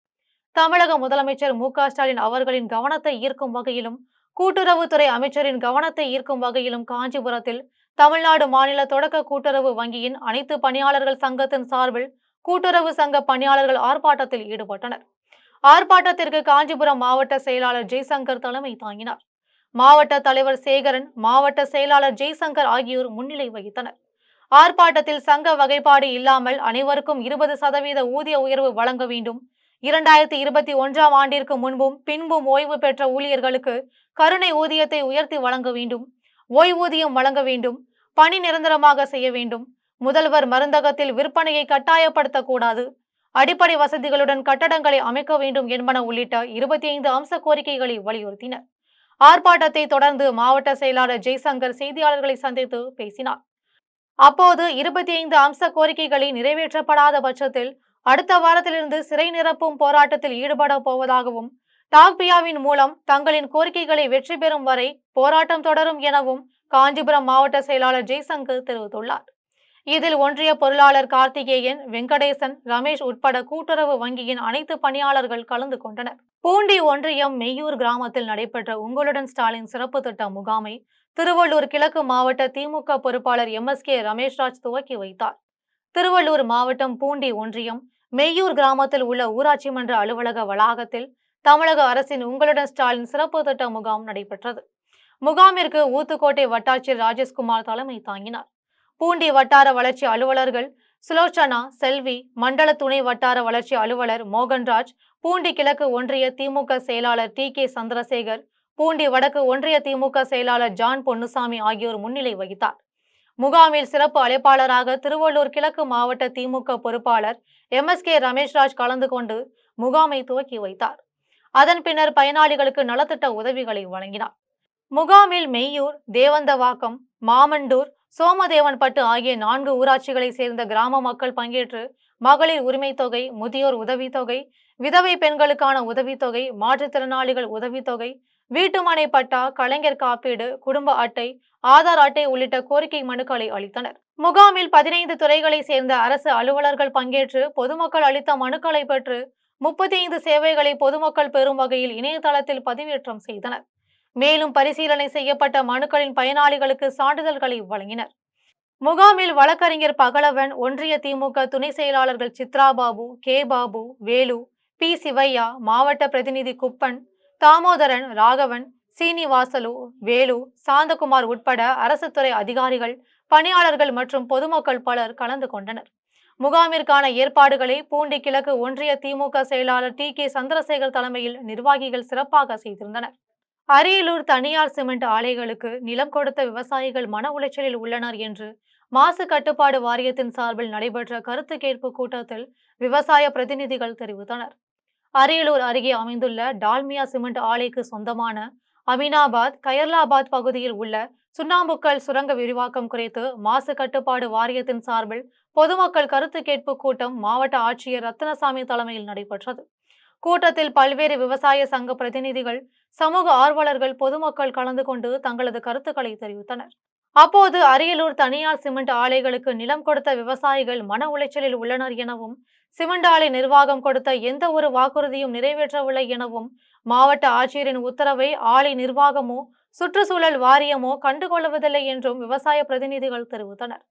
தமிழக முதலமைச்சர் மு ஸ்டாலின் அவர்களின் கவனத்தை ஈர்க்கும் வகையிலும் கூட்டுறவுத்துறை அமைச்சரின் கவனத்தை ஈர்க்கும் வகையிலும் காஞ்சிபுரத்தில் தமிழ்நாடு மாநில தொடக்க கூட்டுறவு வங்கியின் அனைத்து பணியாளர்கள் சங்கத்தின் சார்பில் கூட்டுறவு சங்க பணியாளர்கள் ஆர்ப்பாட்டத்தில் ஈடுபட்டனர். ஆர்ப்பாட்டத்திற்கு காஞ்சிபுரம் மாவட்ட செயலாளர் ஜெய்சங்கர் தலைமை தாங்கினார். மாவட்ட தலைவர் சேகரன் மாவட்ட செயலாளர் ஜெய்சங்கர் ஆகியோர் முன்னிலை வகித்தனர். ஆர்ப்பாட்டத்தில் சங்க வகைப்பாடு இல்லாமல் அனைவருக்கும் இருபது சதவீத ஊதிய உயர்வு வழங்க வேண்டும் இரண்டாயிரத்தி இருபத்தி ஒன்றாம் ஆண்டிற்கு முன்பும் பின்பும் ஓய்வு பெற்ற ஊழியர்களுக்கு கருணை ஊதியத்தை உயர்த்தி வழங்க வேண்டும் ஓய்வூதியம் வழங்க வேண்டும் பணி நிரந்தரமாக செய்ய வேண்டும். முதல்வர் மருந்தகத்தில் விற்பனையை கட்டாயப்படுத்தக்கூடாது. அடிப்படை வசதிகளுடன் கட்டடங்களை அமைக்க வேண்டும் என்பன உள்ளிட்ட இருபத்தி ஐந்து அம்ச கோரிக்கைகளை வலியுறுத்தினர். ஆர்ப்பாட்டத்தை தொடர்ந்து மாவட்ட செயலாளர் ஜெய்சங்கர் செய்தியாளர்களை சந்தித்து பேசினார். அப்போது இருபத்தி ஐந்து அம்ச கோரிக்கைகளை நிறைவேற்றப்படாத பட்சத்தில் அடுத்த வாரத்திலிருந்து சிறை நிரப்பும் போராட்டத்தில் ஈடுபட போவதாகவும் டாக்பியாவின் மூலம் தங்களின் கோரிக்கைகளை வெற்றி பெறும் வரை போராட்டம் தொடரும் எனவும் காஞ்சிபுரம் மாவட்ட செயலாளர் ஜெய்சங்கர் தெரிவித்துள்ளார். இதில் ஒன்றிய பொருளாளர் கார்த்திகேயன் வெங்கடேசன் ரமேஷ் உட்பட கூட்டுறவு வங்கியின் அனைத்து பணியாளர்கள் கலந்து கொண்டனர். பூண்டி ஒன்றியம் மெய்யூர் கிராமத்தில் நடைபெற்ற உங்களுடன் ஸ்டாலின் சிறப்பு திட்ட முகாமை திருவள்ளூர் கிழக்கு மாவட்ட திமுக பொறுப்பாளர் எம் எஸ் கே ரமேஷ்ராஜ் துவக்கி வைத்தார். திருவள்ளூர் மாவட்டம் பூண்டி ஒன்றியம் மெய்யூர் கிராமத்தில் உள்ள ஊராட்சி மன்ற அலுவலக வளாகத்தில் தமிழக அரசின் உங்களுடன் ஸ்டாலின் சிறப்பு திட்ட முகாம் நடைபெற்றது. முகாமிற்கு ஊத்துக்கோட்டை வட்டாட்சியர் ராஜேஷ்குமார் தலைமை தாங்கினார். பூண்டி வட்டார வளர்ச்சி அலுவலர்கள் சுலோச்சனா செல்வி மண்டல துணை வட்டார வளர்ச்சி அலுவலர் மோகன்ராஜ் பூண்டி கிழக்கு ஒன்றிய திமுக செயலாளர் டி கே சந்திரசேகர் பூண்டி வடக்கு ஒன்றிய திமுக செயலாளர் ஜான் பொன்னுசாமி ஆகியோர் முன்னிலை வகித்தார். முகாமில் சிறப்பு அழைப்பாளராக திருவள்ளூர் கிழக்கு மாவட்ட திமுக பொறுப்பாளர் எம் எஸ் கே ரமேஷ்ராஜ் கலந்து கொண்டு முகாமை துவக்கி வைத்தார். அதன் பின்னர் பயனாளிகளுக்கு நலத்திட்ட உதவிகளை வழங்கினார். முகாமில் மெய்யூர் தேவந்தவாக்கம் மாமண்டூர் சோமதேவன்பட்டு ஆகிய நான்கு ஊராட்சிகளை சேர்ந்த கிராம மக்கள் பங்கேற்று மகளிர் உரிமை தொகை முதியோர் உதவித்தொகை விதவை பெண்களுக்கான உதவித்தொகை மாற்றுத்திறனாளிகள் உதவித்தொகை வீட்டுமனை பட்டா கலைஞர் காப்பீடு குடும்ப அட்டை ஆதார் அட்டை உள்ளிட்ட கோரிக்கை மனுக்களை அளித்தனர். முகாமில் பதினைந்து துறைகளை சேர்ந்த அரசு அலுவலர்கள் பங்கேற்று பொதுமக்கள் அளித்த மனுக்களை பெற்று முப்பத்தி ஐந்து சேவைகளை பொதுமக்கள் பெறும் வகையில் இணையதளத்தில் பதிவேற்றம் செய்தனர். மேலும் பரிசீலனை செய்யப்பட்ட மனுக்களின் பயனாளிகளுக்கு சான்றிதழ்களை வழங்கினர். முகாமில் வழக்கறிஞர் பகலவன் ஒன்றிய திமுக துணை செயலாளர்கள் சித்ரா பாபு கே பாபு வேலு பி சிவையா மாவட்ட பிரதிநிதி குப்பன் தாமோதரன் ராகவன் சீனிவாசலு வேலு சாந்தகுமார் உட்பட அரசு துறை அதிகாரிகள் பணியாளர்கள் மற்றும் பொதுமக்கள் பலர் கலந்து கொண்டனர். முகாமிற்கான ஏற்பாடுகளை பூண்டி கிழக்கு ஒன்றிய திமுக செயலாளர் டி. கே. சந்திரசேகர் தலைமையில் நிர்வாகிகள் சிறப்பாக செய்திருந்தனர். அரியலூர் தனியார் சிமெண்ட் ஆலைகளுக்கு நிலம் கொடுத்த விவசாயிகள் மன உளைச்சலில் உள்ளனர் என்று மாசு கட்டுப்பாடு வாரியத்தின் சார்பில் நடைபெற்ற கருத்து கேட்பு கூட்டத்தில் விவசாய பிரதிநிதிகள் தெரிவித்தனர். அரியலூர் அருகே அமைந்துள்ள டால்மியா சிமெண்ட் ஆலைக்கு சொந்தமான அமினாபாத் கயர்லாபாத் பகுதியில் உள்ள சுண்ணாம்புக்கல் சுரங்க விரிவாக்கம் குறித்து மாசு கட்டுப்பாடு வாரியத்தின் சார்பில் பொதுமக்கள் கருத்து கேட்பு கூட்டம் மாவட்ட ஆட்சியர் ரத்னசாமி தலைமையில் நடைபெற்றது. கூட்டத்தில் பல்வேறு விவசாய சங்க பிரதிநிதிகள் சமூக ஆர்வலர்கள் பொதுமக்கள் கலந்து கொண்டு தங்களது கருத்துக்களை தெரிவித்தனர். அப்போது அரியலூர் தனியார் சிமெண்ட் ஆலைகளுக்கு நிலம் கொடுத்த விவசாயிகள் மன உளைச்சலில் உள்ளனர் எனவும் சிமெண்ட் ஆலை நிர்வாகம் கொடுத்த எந்த ஒரு வாக்குறுதியும் நிறைவேற்றவில்லை எனவும் மாவட்ட ஆட்சியரின் உத்தரவை ஆலை நிர்வாகமோ சுற்றுச்சூழல் வாரியமோ கண்டுகொள்வதில்லை என்றும் விவசாய பிரதிநிதிகள் தெரிவித்தனர்.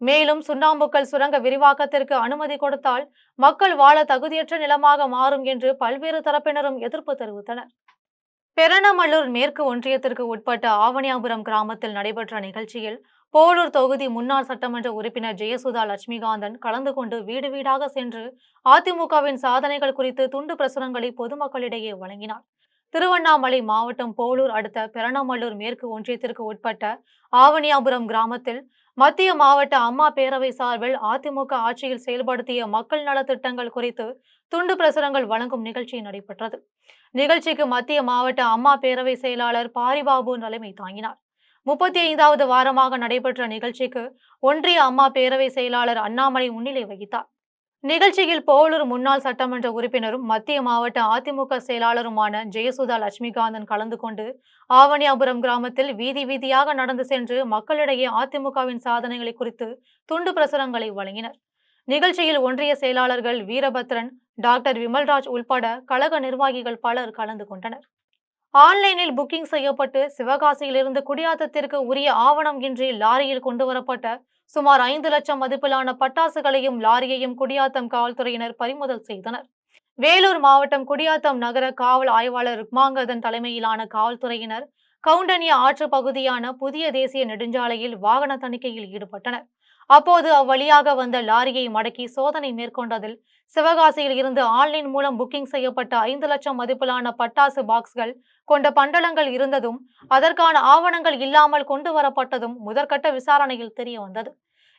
மேலும் சுண்ணாம்புக்கல் சுரங்க விரிவாக்கத்திற்கு அனுமதி கொடுத்தால் மக்கள் வாழ தகுதியற்ற நிலமாக மாறும் என்று பல்வேறு தரப்பினரும் எதிர்ப்பு தெரிவித்தனர். பெரணமல்லூர் மேற்கு ஒன்றியத்திற்கு உட்பட்ட ஆவணியாபுரம் கிராமத்தில் நடைபெற்ற நிகழ்ச்சியில் போலூர் தொகுதி முன்னாள் சட்டமன்ற உறுப்பினர் ஜெயசுதா லட்சுமிகாந்தன் கலந்து கொண்டு வீடு வீடாக சென்று அதிமுகவின் சாதனைகள் குறித்து துண்டு பிரசுரங்களை பொதுமக்களிடையே வழங்கினார். திருவண்ணாமலை மாவட்டம் போலூர் அடுத்த பெரணமல்லூர் மேற்கு ஒன்றியத்திற்கு உட்பட்ட ஆவணியாபுரம் கிராமத்தில் மத்திய மாவட்ட அம்மா பேரவை சார்பில் அதிமுக ஆட்சியில் செயல்படுத்திய மக்கள் நலத்திட்டங்கள் குறித்து துண்டு பிரசுரங்கள் வழங்கும் நிகழ்ச்சி நடைபெற்றது. நிகழ்ச்சிக்கு மத்திய மாவட்ட அம்மா பேரவை செயலாளர் பாரிபாபு தலைமை தாங்கினார். முப்பத்தி ஐந்தாவது வாரமாக நடைபெற்ற நிகழ்ச்சிக்கு ஒன்றிய அம்மா பேரவை செயலாளர் அண்ணாமலை முன்னிலை வகித்தார். நிகழ்ச்சியில் போலூர் முன்னாள் சட்டமன்ற உறுப்பினரும் மத்திய மாவட்ட அதிமுக செயலாளருமான ஜெயசுதா லட்சுமிகாந்தன் கலந்து கொண்டு ஆவணியாபுரம் கிராமத்தில் வீதி வீதியாக நடந்து சென்று மக்களிடையே அதிமுகவின் சாதனைகளை குறித்து துண்டு பிரசுரங்களை வழங்கினர். நிகழ்ச்சியில் ஒன்றிய செயலாளர்கள் வீரபத்ரன் டாக்டர் விமல்ராஜ் உள்பட கழக நிர்வாகிகள் பலர் கலந்து கொண்டனர். ஆன்லைனில் புக்கிங் செய்யப்பட்டு சிவகாசியிலிருந்து குடியாத்தத்திற்கு உரிய ஆவணம் இன்றி லாரியில் கொண்டுவரப்பட்ட சுமார் ஐந்து லட்சம் மதிப்பிலான பட்டாசுகளையும் லாரியையும் குடியாத்தம் காவல்துறையினர் பறிமுதல் செய்தனர். வேலூர் மாவட்டம் குடியாத்தம் நகர காவல் ஆய்வாளர் ருக்மாங்கதன் தலைமையிலான காவல்துறையினர் கவுண்டனியா ஆற்று பகுதியான புதிய தேசிய நெடுஞ்சாலையில் வாகன தணிக்கையில் ஈடுபட்டனர். அப்போது அவ்வழியாக வந்த லாரியை மடக்கி சோதனை மேற்கொண்டதில் சிவகாசியில் இருந்து ஆன்லைன் மூலம் புக்கிங் செய்யப்பட்ட ஐந்து லட்சம் மதிப்பிலான பட்டாசு பாக்ஸ்கள் கொண்ட பண்டலங்கள் இருந்ததும் அதற்கான ஆவணங்கள் இல்லாமல் கொண்டு வரப்பட்டதும் முதற்கட்ட விசாரணையில் தெரிய வந்தது.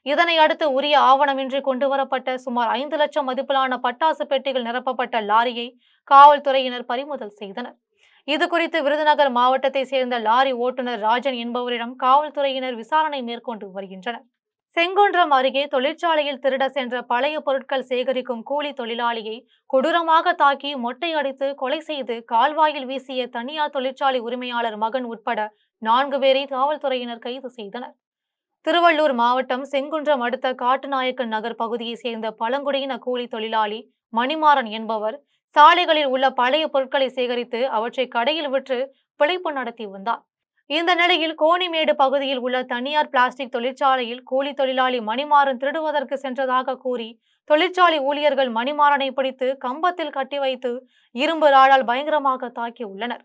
இதனை அடுத்து உரிய ஆவணமின்றி கொண்டு வரப்பட்ட சுமார் ஐந்து லட்சம் மதிப்பிலான பட்டாசு பெட்டிகள் நிரப்பப்பட்ட லாரியை காவல்துறையினர் பறிமுதல் செய்தனர். இது குறித்து விருதுநகர் மாவட்டத்தை சேர்ந்த லாரி ஓட்டுநர் ராஜன் என்பவரிடம் காவல்துறையினர் விசாரணை மேற்கொண்டு வருகின்றனர். செங்குன்றம் அருகே தொழிற்சாலையில் திருட சென்ற பழைய பொருட்கள் சேகரிக்கும் கூலி தொழிலாளியை கொடூரமாக தாக்கி மொட்டை அடித்து கொலை செய்து கால்வாயில் வீசிய தனியார் தொழிற்சாலை உரிமையாளர் மகன் உட்பட நான்கு பேரை காவல்துறையினர் கைது செய்தனர். திருவள்ளூர் மாவட்டம் செங்குன்றம் அடுத்த காட்டுநாயக்கன் நகர் பகுதியைச் சேர்ந்த பழங்குடியின கூலி தொழிலாளி மணிமாறன் என்பவர் சாலைகளில் உள்ள பழைய பொருட்களை சேகரித்து அவற்றை கடையில் விற்று பிழைப்பு நடத்தி வந்தார். இந்த நிலையில் கோணிமேடு பகுதியில் உள்ள தனியார் பிளாஸ்டிக் தொழிற்சாலையில் கூலி தொழிலாளி மணிமாறன் திருடுவதற்கு சென்றதாக கூறி தொழிற்சாலை ஊழியர்கள் மணிமாறனை பிடித்து கம்பத்தில் கட்டி வைத்து இரும்பு ராடால் பயங்கரமாக தாக்கியுள்ளனர்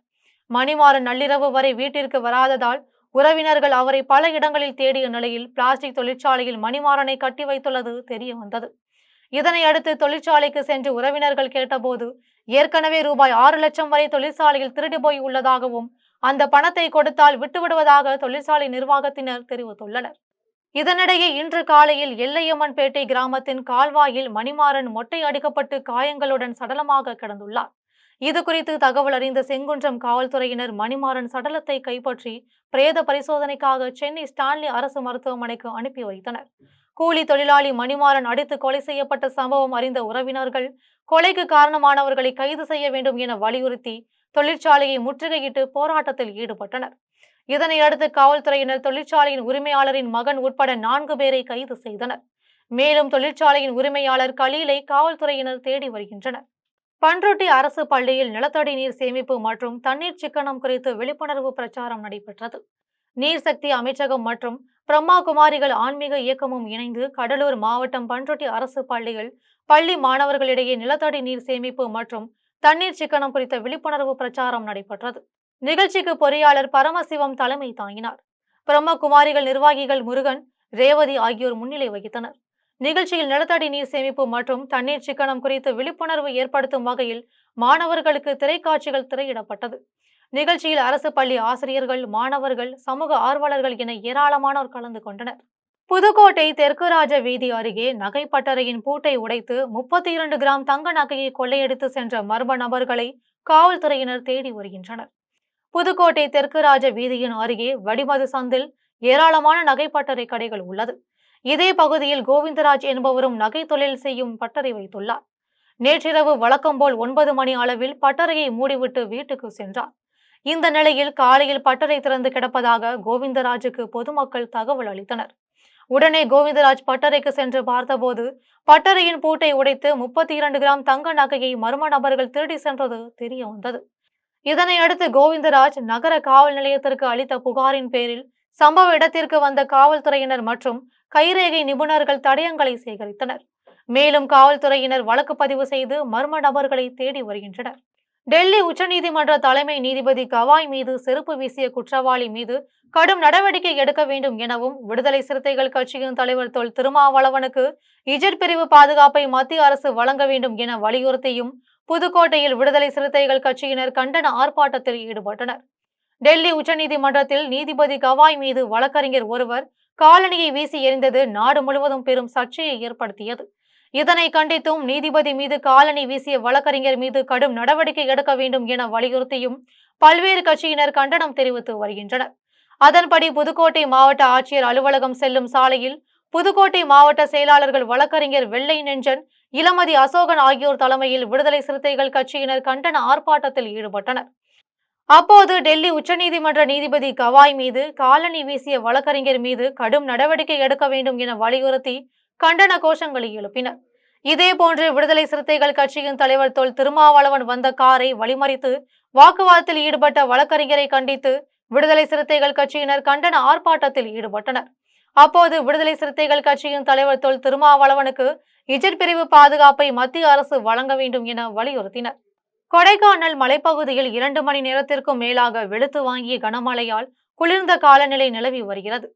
மணிமாறன் நள்ளிரவு வரை வீட்டிற்கு வராததால் உறவினர்கள் அவரை பல இடங்களில் தேடிய நிலையில் பிளாஸ்டிக் தொழிற்சாலையில் மணிமாறனை கட்டி வைத்துள்ளது தெரிய வந்தது. இதனை அடுத்து தொழிற்சாலைக்கு சென்று உறவினர்கள் கேட்டபோது ஏற்கனவே ரூபாய் ஆறு லட்சம் வரை தொழிற்சாலையில் திருடி போய் உள்ளதாகவும் அந்த பணத்தை கொடுத்தால் விட்டுவிடுவதாக தொழிற்சாலை நிர்வாகத்தினர் தெரிவித்துள்ளனர். இதனிடையே இன்று காலையில் எல்லையம்மன்பேட்டை கிராமத்தின் கால்வாயில் மணிமாறன் மொட்டை அடிக்கப்பட்டு காயங்களுடன் சடலமாக கிடந்துள்ளார். இது குறித்து தகவல் அறிந்த செங்குன்றம் காவல்துறையினர் மணிமாறன் சடலத்தை கைப்பற்றி பிரேத பரிசோதனைக்காக சென்னை ஸ்டான்லி அரசு மருத்துவமனைக்கு அனுப்பி வைத்தனர். கூலி தொழிலாளி மணிமாறன் அடித்து கொலை செய்யப்பட்ட சம்பவம் அறிந்த உறவினர்கள் கொலைக்கு காரணமானவர்களை கைது செய்ய வேண்டும் என வலியுறுத்தி தொழிற்சாலையை முற்றுகையிட்டு போராட்டத்தில் ஈடுபட்டனர். இதனையடுத்து காவல்துறையினர் தொழிற்சாலையின் உரிமையாளரின் மகன் உட்பட நான்கு பேரை கைது செய்தனர். மேலும் தொழிற்சாலையின் உரிமையாளர் கலீலை காவல்துறையினர் தேடி வருகின்றனர். பன்ருட்டி அரசு பள்ளியில் நிலத்தடி நீர் சேமிப்பு மற்றும் தண்ணீர் சிக்கனம் குறித்து விழிப்புணர்வு பிரச்சாரம் நடைபெற்றது. நீர் சக்தி அமைச்சகம் மற்றும் பிரம்மா குமாரிகள் ஆன்மீக இயக்கமும் இணைந்து கடலூர் மாவட்டம் பன்ருட்டி அரசு பள்ளியில் பள்ளி மாணவர்களிடையே நிலத்தடி நீர் சேமிப்பு மற்றும் தண்ணீர் சிக்கனம் குறித்த விழிப்புணர்வு பிரச்சாரம் நடைபெற்றது. நிகழ்ச்சிக்கு பொறியாளர் பரமசிவம் தலைமை தாங்கினார். பிரம்மகுமாரிகள் நிர்வாகிகள் முருகன் ரேவதி ஆகியோர் முன்னிலை வகித்தனர். நிகழ்ச்சியில் நிலத்தடி நீர் சேமிப்பு மற்றும் தண்ணீர் சிக்கனம் குறித்து விழிப்புணர்வு ஏற்படுத்தும் வகையில் மாணவர்களுக்கு திரைக்காட்சிகள் திரையிடப்பட்டது. நிகழ்ச்சியில் அரசு பள்ளி ஆசிரியர்கள் மாணவர்கள் சமூக ஆர்வலர்கள் என ஏராளமானோர் கலந்து கொண்டனர். புதுக்கோட்டை தெற்கு ராஜ வீதி அருகே நகைப்பட்டறையின் பூட்டை உடைத்து முப்பத்தி இரண்டு கிராம் தங்க நகையை கொள்ளையடித்து சென்ற மர்ம நபர்களை காவல்துறையினர் தேடி வருகின்றனர். புதுக்கோட்டை தெற்கு ராஜ வீதியின் அருகே வடிமது சந்தில் ஏராளமான நகைப்பட்டறை கடைகள் உள்ளது. இதே பகுதியில் கோவிந்தராஜ் என்பவரும் நகை தொழில் செய்யும் பட்டறை வைத்துள்ளார். நேற்றிரவு வழக்கம்போல் ஒன்பது மணி அளவில் பட்டறையை மூடிவிட்டு வீட்டுக்கு சென்றார். இந்த நிலையில் காலையில் பட்டறை திறந்து கிடப்பதாக கோவிந்தராஜுக்கு பொதுமக்கள் தகவல் அளித்தனர். உடனே கோவிந்தராஜ் பட்டறைக்கு சென்று பார்த்தபோது பட்டறையின் பூட்டை உடைத்து முப்பத்தி இரண்டு கிராம் தங்க நகையை மர்ம நபர்கள் திருடி சென்றது தெரிய வந்தது. இதனையடுத்து கோவிந்தராஜ் நகர காவல் நிலையத்திற்கு அளித்த புகாரின் பேரில் சம்பவ இடத்திற்கு வந்த காவல்துறையினர் மற்றும் கைரேகை நிபுணர்கள் தடயங்களை சேகரித்தனர். மேலும் காவல்துறையினர் வழக்கு பதிவு செய்து மர்ம நபர்களை தேடி வருகின்றனர். டெல்லி உச்சநீதிமன்ற தலைமை நீதிபதி கவாய் மீது செருப்பு வீசிய குற்றவாளி மீது கடும் நடவடிக்கை எடுக்க வேண்டும் எனவும் விடுதலை சிறுத்தைகள் கட்சியின் தலைவர் தொல் திருமாவளவனுக்கு இஜட் பிரிவு பாதுகாப்பை மத்திய அரசு வழங்க வேண்டும் என வலியுறுத்தியும் புதுக்கோட்டையில் விடுதலை சிறுத்தைகள் கட்சியினர் கண்டன ஆர்ப்பாட்டத்தில் ஈடுபட்டனர். டெல்லி உச்சநீதிமன்றத்தில் நீதிபதி கவாய் மீது வழக்கறிஞர் ஒருவர் காலணியை வீசி எறிந்தது நாடு முழுவதும் பெரும் சர்ச்சையை ஏற்படுத்தியது. இதனை கண்டித்தும் நீதிபதி மீது காலணி வீசிய வழக்கறிஞர் மீது கடும் நடவடிக்கை எடுக்க வேண்டும் என வலியுறுத்தியும் பல்வேறு கட்சியினர் கண்டனம் தெரிவித்து வருகின்றனர். அதன்படி புதுக்கோட்டை மாவட்ட ஆட்சியர் அலுவலகம் செல்லும் சாலையில் புதுக்கோட்டை மாவட்ட செயலாளர்கள் வழக்கறிஞர் வெள்ளை நெஞ்சன் இளமதி அசோகன் ஆகியோர் தலைமையில் விடுதலை சிறுத்தைகள் கட்சியினர் கண்டன ஆர்ப்பாட்டத்தில் ஈடுபட்டனர். அப்போது டெல்லி உச்சநீதிமன்ற நீதிபதி கவாய் மீது காலணி வீசிய வழக்கறிஞர் மீது கடும் நடவடிக்கை எடுக்க வேண்டும் என வலியுறுத்தி கண்டன கோஷங்களை எழுப்பினர். இதேபோன்று விடுதலை சிறுத்தைகள் கட்சியின் தலைவர் தொல் திருமாவளவன் வந்த காரை வழிமறித்து வாக்குவாதத்தில் ஈடுபட்ட வழக்கறிஞரை கண்டித்து விடுதலை சிறுத்தைகள் கட்சியினர் கண்டன ஆர்ப்பாட்டத்தில் ஈடுபட்டனர். அப்போது விடுதலை சிறுத்தைகள் கட்சியின் தலைவர் தொல் திருமாவளவனுக்கு இஜட் பிரிவு பாதுகாப்பை மத்திய அரசு வழங்க வேண்டும் என வலியுறுத்தினர். கொடைக்கானல் மலைப்பகுதியில் இரண்டு மணி நேரத்திற்கும் மேலாக வெளுத்து வாங்கிய கனமழையால் குளிர்ந்த காலநிலை நிலவி வருகிறது.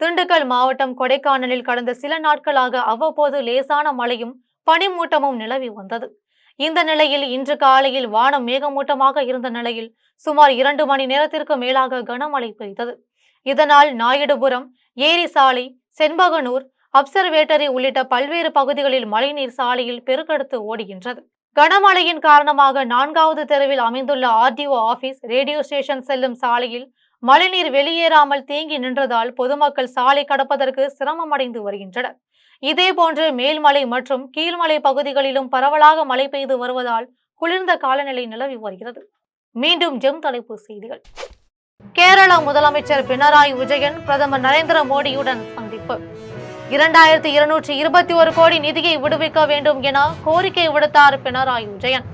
திண்டுக்கல் மாவட்டம் கொடைக்கானலில் கடந்த சில நாட்களாக அவ்வப்போது லேசான மழையும் பனிமூட்டமும் நிலவி வந்தது. இந்த நிலையில் இன்று காலையில் வானம் மேகமூட்டமாக இருந்த நிலையில் சுமார் இரண்டு மணி நேரத்திற்கு மேலாக கனமழை பெய்தது. இதனால் நாயுடுபுரம் ஏரி சாலை செண்பகனூர் அப்சர்வேட்டரி உள்ளிட்ட பல்வேறு பகுதிகளில் மழைநீர் சாலையில் பெருக்கெடுத்து ஓடுகின்றது. கனமழையின் காரணமாக நான்காவது தெருவில் அமைந்துள்ள ஆர்டிஓ ஆபீஸ் ரேடியோ ஸ்டேஷன் செல்லும் சாலையில் மழைநீர் வெளியேறாமல் தேங்கி நின்றதால் பொதுமக்கள் சாலை கடப்பதற்கு சிரமமடைந்து வருகின்றனர். இதேபோன்று மேல்மலை மற்றும் கீழ்மலை பகுதிகளிலும் பரவலாக மழை பெய்து வருவதால் குளிர்ந்த காலநிலை நிலவி வருகிறது. மீண்டும் ஜெம் தலைப்பு செய்திகள். கேரள முதலமைச்சர் பினராயி விஜயன் பிரதமர் நரேந்திர மோடியுடன் சந்திப்பு. இரண்டாயிரத்தி இருநூற்றி இருபத்தி ஒரு கோடி நிதியை விடுவிக்க வேண்டும் என கோரிக்கை விடுத்தார் பினராயி விஜயன்.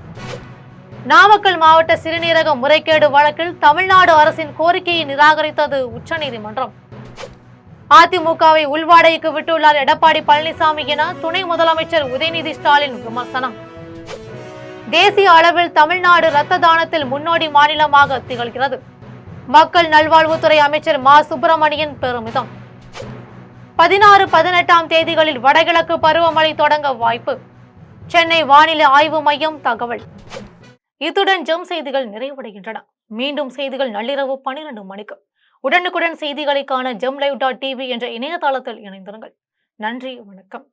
நாமக்கல் மாவட்ட சிறுநீரக முறைகேடு வழக்கில் தமிழ்நாடு அரசின் கோரிக்கையை நிராகரித்தது உச்சநீதிமன்றம். அதிமுகவை உள்வாடைக்கு விட்டுள்ளார் எடப்பாடி பழனிசாமி என துணை முதலமைச்சர் உதயநிதி ஸ்டாலின் விமர்சனம். தேசிய அளவில் தமிழ்நாடு இரத்த தானத்தில் முன்னோடி மாநிலமாக திகழ்கிறது. மக்கள் நல்வாழ்வுத்துறை அமைச்சர் மா. சுப்பிரமணியன் பெருமிதம். பதினாறு பதினெட்டாம் தேதிகளில் வடகிழக்கு பருவமழை தொடங்க வாய்ப்பு. சென்னை வானிலை ஆய்வு மையம் தகவல். இத்துடன் ஜெம் செய்திகள் நிறைவடைகின்றன. மீண்டும் செய்திகள் நள்ளிரவு பனிரெண்டு மணிக்கு. உடனுக்குடன் செய்திகளை காண ஜம் லைவ் டாட் டிவி என்ற இணையதளத்தில் இணைந்திருங்கள். நன்றி வணக்கம்.